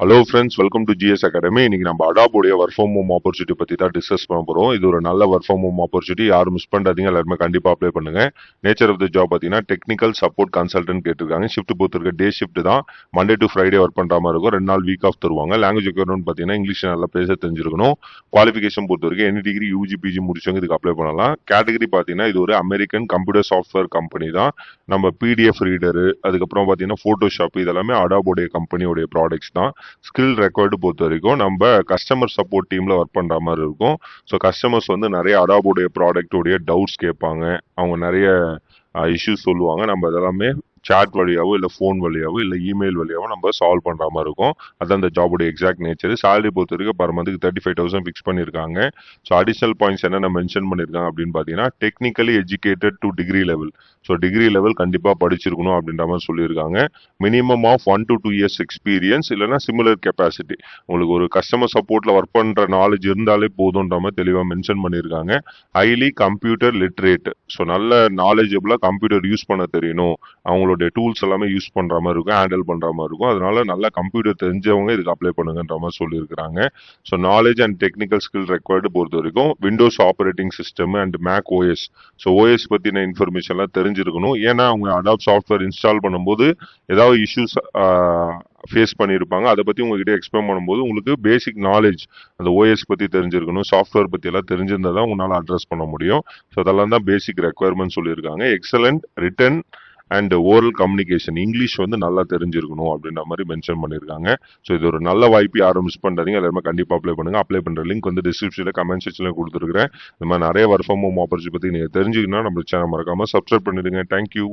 Hello friends welcome to G S academy இன்னைக்கு நம்ம அடாபோடைய ஒர்க் ஃப்ரம் ஹோம் ஆப்பர்ச்சுனிட்டி பற்றி தான் டிஸ்கஸ் பண்ண போகிறோம் இது ஒரு நல்ல ஒர்க் ஃப்ரம் ஹோம் ஆப்பர்ச்சுனிட்டி யாரும் மிஸ் பண்ணாதீங்க. எல்லாருமே கண்டிப்பாக அப்ளை பண்ணுங்க. நேச்சர் ஆஃப் த ஜாப் பார்த்தீங்கன்னா டெக்னிக்கல் சப்போர்ட் கன்சல்டன்ட் கேட்டிருக்காங்க. ஷிஃப்ட் பொறுத்திருக்க டே ஷிஃப்ட் தான். மண்டே டு ஃப்ரைடே ஒர்க் பண்ணுற மாதிரி இருக்கும். ரெண்டு நாள் வீக் ஆஃப் தருவாங்க. லாங்குவேஜ் ரெக்யர்மெண்ட் பார்த்தீங்கன்னா இங்கிலீஷ் நல்லா பேச தெரிஞ்சிருக்கணும். குவாலிஃபிகேஷன் பொறுத்த வரைக்கும் எனி டிகிரி யூஜி பிஜி முடிச்சவங்க இதுக்கு அப்ளை பண்ணலாம். கேட்டகரி பார்த்தீங்கன்னா இது ஒரு அமெரிக்கன் கம்ப்யூட்டர் சாஃப்ட்வேர் கம்பெனி தான். நம்ம பிடிஎஃப் ரீடரு அதுக்கப்புறம் பார்த்தீங்கன்னா ஃபோட்டோஷாப் இதெல்லாமே அடாபோடைய கம்பெனியோடைய ப்ராடக்ட்ஸ் தான். ஸ்கில் ரெக்கார்டு பொறுத்த வரைக்கும் நம்ம கஸ்டமர் சப்போர்ட் டீமில் ஒர்க் பண்ணுற மாதிரி இருக்கும். ஸோ கஸ்டமர்ஸ் வந்து நிறைய அடாபோடைய ப்ராடக்டோடைய டவுட்ஸ் கேட்பாங்க. அவங்க நிறைய இஷ்யூஸ் சொல்லுவாங்க. நம்ம இதெல்லாமே சாட் வழியாவோ இல்லை ஃபோன் வழியாவோ இல்லை இமெயில் வழியாவோ நம்ம சால்வ் பண்ணுற மாதிரி இருக்கும். அதான் அந்த ஜாபுடைய எக்ஸாக்ட் நேச்சர் சேலரி பொறுத்த வரைக்கும் பர் மந்த்துக்கு தேர்ட்டி ஃபைவ் தௌசண்ட் ஃபிக்ஸ் பண்ணியிருக்காங்க. ஸோ அடிஷனல் பாயிண்ட்ஸ் என்னென்ன மென்ஷன் பண்ணியிருக்காங்க அப்படின்னு பார்த்தீங்கன்னா technically educated to degree level so degree level கண்டிப்பாக படிச்சிருக்கணும் அப்படின்ற மாதிரி சொல்லியிருக்காங்க. Minimum of one to two years experience இல்லைனா சிமிலர் கெப்பாசிட்டி உங்களுக்கு ஒரு கஸ்டமர் சப்போர்ட்டில் ஒர்க் பண்ணுற நாலேஜ் இருந்தாலே போதுன்ற மாதிரி தெளிவாக மென்ஷன் பண்ணியிருக்காங்க. ஹைலி கம்ப்யூட்டர் லிட்ரேட் ஸோ நல்ல நாலேஜபிளாக கம்ப்யூட்டர் யூஸ் பண்ண தெரியணும். அவங்களோட அவங்களுடைய டூல்ஸ் எல்லாமே யூஸ் பண்ணுற மாதிரி இருக்கும் ஹேண்டில் பண்ணுற மாதிரி இருக்கும். அதனால நல்ல கம்ப்யூட்டர் தெரிஞ்சவங்க இதுக்கு அப்ளை பண்ணுங்கன்ற மாதிரி சொல்லியிருக்கிறாங்க. So knowledge and technical skill required பொறுத்த வரைக்கும் Windows operating system and Mac OS so OS பற்றின இன்ஃபர்மேஷன்லாம் தெரிஞ்சிருக்கணும். ஏன்னா அவங்க அடாப்ட் சாஃப்ட்வேர் இன்ஸ்டால் பண்ணும்போது ஏதாவது இஷ்யூஸ் ஃபேஸ் பண்ணியிருப்பாங்க. அதை பற்றி உங்ககிட்ட எக்ஸ்பிளைன் பண்ணும்போது உங்களுக்கு பேசிக் நாலேஜ் அந்த ஓஎஸ் பற்றி தெரிஞ்சிருக்கணும். சாஃப்ட்வேர் பற்றி எல்லாம் தெரிஞ்சிருந்தால் தான் உங்களால் அட்ரஸ் பண்ண முடியும். ஸோ அதெல்லாம் தான் பேசிக் ரெக்குவயர்மெண்ட் சொல்லியிருக்காங்க. Excellent written and oral communication English வந்து நல்லா தெரிஞ்சிருக்கணும் அப்படின்ற மாதிரி மென்ஷன் பண்ணியிருக்காங்க ஸோ இது ஒரு நல்ல வாய்ப்பு யாரும் மிஸ் பண்ணுறீங்க எல்லாருமே கண்டிப்பாக அப்ளை பண்ணுங்கள் அப்ளை பண்ணுற லிங்க் வந்து டிஸ்கிரிப்ஷனில் கமெண்ட் செக்ஷனில் கொடுத்துருக்குறேன். இந்த மாதிரி நிறைய ஒர்க் ஃப்ரம் ஹோம் ஆப்பர்ச்சு பற்றி நீங்கள் தெரிஞ்சுக்கணும் நம்ம சேனல் மறக்காமல் சப்ஸ்கிரைப் பண்ணிடுங்க. தேங்க்யூ